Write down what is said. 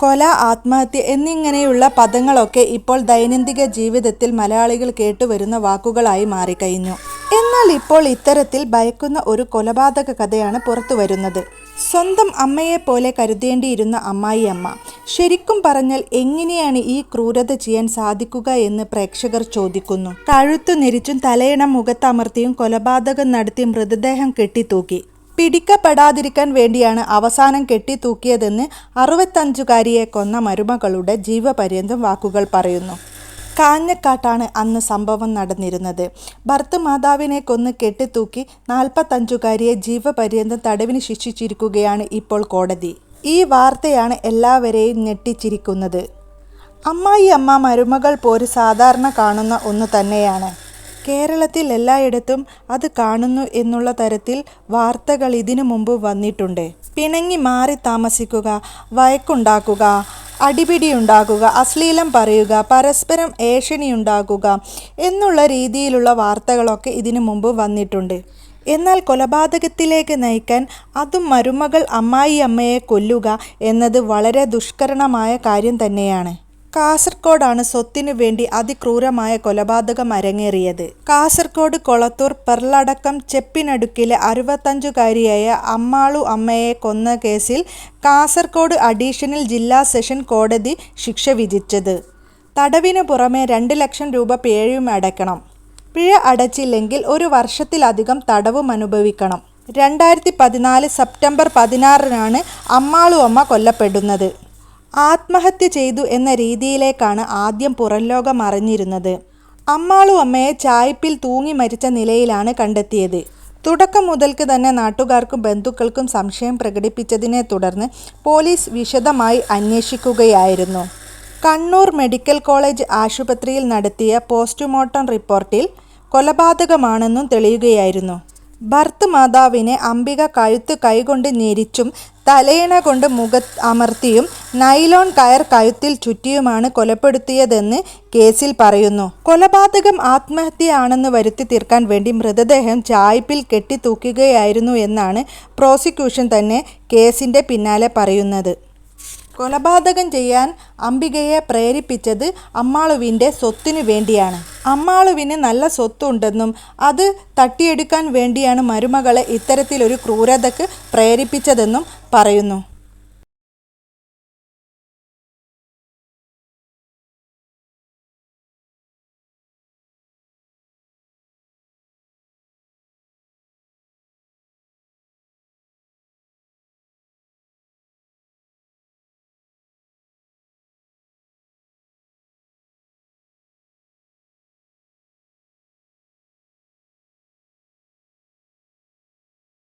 കൊല ആത്മഹത്യ എന്നിങ്ങനെയുള്ള പദങ്ങളൊക്കെ ഇപ്പോൾ ദൈനംദിന ജീവിതത്തിൽ മലയാളികൾ കേട്ടുവരുന്ന വാക്കുകളായി മാറിക്കഴിഞ്ഞു. എന്നാൽ ഇപ്പോൾ ഇത്തരത്തിൽ ഭയക്കുന്ന ഒരു കൊലപാതക കഥയാണ് പുറത്തു വരുന്നത് സ്വന്തം അമ്മയെപ്പോലെ കരുതേണ്ടിയിരുന്ന അമ്മായിയമ്മ ശരിക്കും പറഞ്ഞാൽ എങ്ങനെയാണ് ഈ ക്രൂരത ചെയ്യാൻ സാധിക്കുക എന്ന് പ്രേക്ഷകർ ചോദിക്കുന്നു. കഴുത്തു നെരിച്ചും തലയിണ മുഖത്തമർത്തിയും കൊലപാതകം നടത്തി മൃതദേഹം കെട്ടിത്തൂക്കി. പിടിക്കപ്പെടാതിരിക്കാൻ വേണ്ടിയാണ് അവസാനം കെട്ടിത്തൂക്കിയതെന്ന് അറുപത്തഞ്ചുകാരിയെ കൊന്ന മരുമകളുടെ ജീവപര്യന്തം വാക്കുകൾ പറയുന്നു. കാഞ്ഞക്കാട്ടാണ് അന്ന് സംഭവം നടന്നിരുന്നത്. ഭർത്തൃമാതാവിനെ കൊന്ന് കെട്ടിത്തൂക്കി നാൽപ്പത്തഞ്ചുകാരിയെ ജീവപര്യന്തം തടവിന് ശിക്ഷിച്ചിരിക്കുകയാണ് ഇപ്പോൾ കോടതി. ഈ വാർത്തയാണ് എല്ലാവരെയും ഞെട്ടിച്ചിരിക്കുന്നത്. അമ്മായി അമ്മ മരുമകൾ പോര് സാധാരണ കാണുന്ന ഒന്ന് തന്നെയാണ്. കേരളത്തിൽ എല്ലായിടത്തും അത് കാണുന്നു എന്നുള്ള തരത്തിൽ വാർത്തകൾ ഇതിനു മുമ്പ് വന്നിട്ടുണ്ട്. പിണങ്ങി മാറി താമസിക്കുക വയക്കുണ്ടാക്കുക അടിപിടി ഉണ്ടാക്കുക അശ്ലീലം പറയുക പരസ്പരം ഏഷണിയുണ്ടാക്കുക എന്നുള്ള രീതിയിലുള്ള വാർത്തകളൊക്കെ ഇതിനു മുമ്പ് വന്നിട്ടുണ്ട്. എന്നാൽ കൊലപാതകത്തിലേക്ക് നയിക്കാൻ അതും മരുമകൾ അമ്മായി അമ്മയെ കൊല്ലുക എന്നത് വളരെ ദുഷ്കരണമായ കാര്യം തന്നെയാണ്. കാസർഗോഡാണ് സ്വത്തിനു വേണ്ടി അതിക്രൂരമായ കൊലപാതകം അരങ്ങേറിയത് കാസർകോട് കൊളത്തൂർ പെർളടക്കം ചെപ്പിനടുക്കിലെ അറുപത്തഞ്ചുകാരിയായ അമ്മാളു അമ്മയെ കൊന്ന കേസിൽ കാസർകോട് അഡീഷണൽ ജില്ലാ സെഷൻ കോടതി ശിക്ഷ വിധിച്ചത്. തടവിനു പുറമെ രണ്ട് ലക്ഷം രൂപ പിഴയും അടയ്ക്കണം. പിഴ അടച്ചില്ലെങ്കിൽ ഒരു വർഷത്തിലധികം തടവും അനുഭവിക്കണം. രണ്ടായിരത്തി പതിനാല് സെപ്റ്റംബർ പതിനാറിനാണ് അമ്മാളു അമ്മ കൊല്ലപ്പെടുന്നത്. ആത്മഹത്യ ചെയ്തു എന്ന രീതിയിലേക്കാണ് ആദ്യം പുറംലോകം അറിഞ്ഞിരുന്നത്. അമ്മാളും അമ്മയെ ചായ്പിൽ തൂങ്ങി മരിച്ച നിലയിലാണ് കണ്ടെത്തിയത്. തുടക്കം മുതൽക്ക് തന്നെ നാട്ടുകാർക്കും ബന്ധുക്കൾക്കും സംശയം പ്രകടിപ്പിച്ചതിനെ തുടർന്ന് പോലീസ് വിശദമായി അന്വേഷിക്കുകയായിരുന്നു. കണ്ണൂർ മെഡിക്കൽ കോളേജ് ആശുപത്രിയിൽ നടത്തിയ പോസ്റ്റ്മോർട്ടം റിപ്പോർട്ടിൽ കൊലപാതകമാണെന്നും തെളിയുകയായിരുന്നു. ഭർത്തൃമാതാവിനെ അംബിക കഴുത്ത് കൈകൊണ്ട് ഞെരിച്ചും തലയിണ കൊണ്ട് മുഖ അമർത്തിയും നൈലോൺ കയർ കഴുത്തിൽ ചുറ്റിയുമാണ് കൊലപ്പെടുത്തിയതെന്ന് കേസിൽ പറയുന്നു. കൊലപാതകം ആത്മഹത്യയാണെന്ന് വരുത്തി തീർക്കാൻ വേണ്ടി മൃതദേഹം ചായ്പിൽ കെട്ടിത്തൂക്കുകയായിരുന്നു എന്നാണ് പ്രോസിക്യൂഷൻ തന്നെ കേസിന്റെ പിന്നാലെ പറയുന്നത്. കൊലപാതകം ചെയ്യാൻ അംബികയെ പ്രേരിപ്പിച്ചത് അമ്മാളുവിന്റെ സ്വത്തിനു വേണ്ടിയാണ്. അമ്മാളുവിന് നല്ല സ്വത്തുണ്ടെന്നും അത് തട്ടിയെടുക്കാൻ വേണ്ടിയാണ് മരുമകളെ ഇത്തരത്തിലൊരു ക്രൂരതയ്ക്ക് പ്രേരിപ്പിച്ചതെന്നും പറയുന്നു.